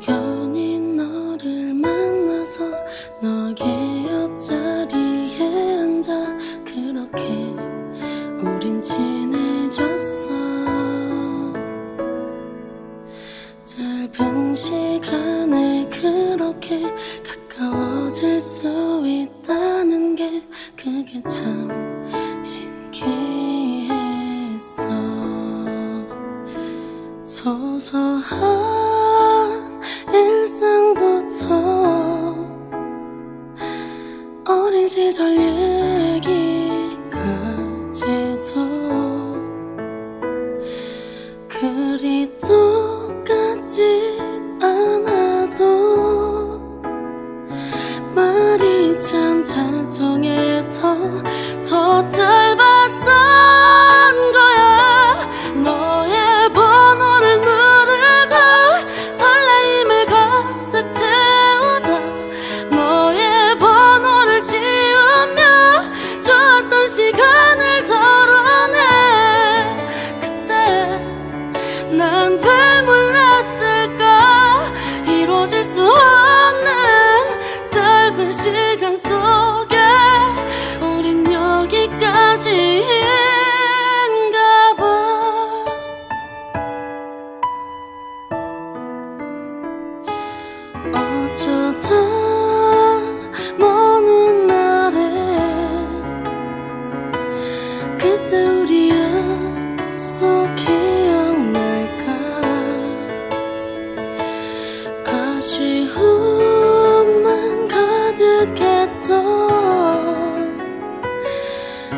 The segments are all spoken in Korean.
우연히 너를 만나서 너의 옆자리에 앉아 그렇게 우린 친해졌어. 짧은 시간에 그렇게 가까워질 수 있다는 게 그게 참 신기했어. 소소한 시절 얘기까지도 그리 똑같지 않아도 말이 참 잘 통해서 더 짧았 난 왜 몰랐을까? 이루어질 수 없는 짧은 시간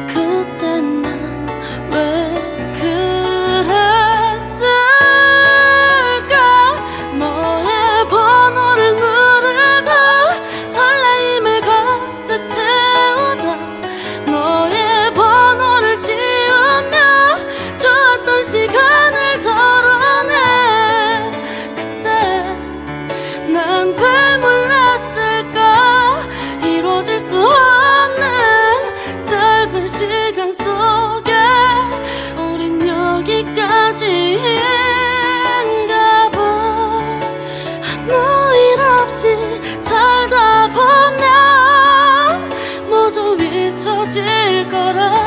그때 난왜 그랬을까? 너의 번호를 누르고 설레임을 가득 채우다 너의 번호를 지우며 좋았던 시간을 덜어내. 그때 난왜 করা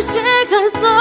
些看似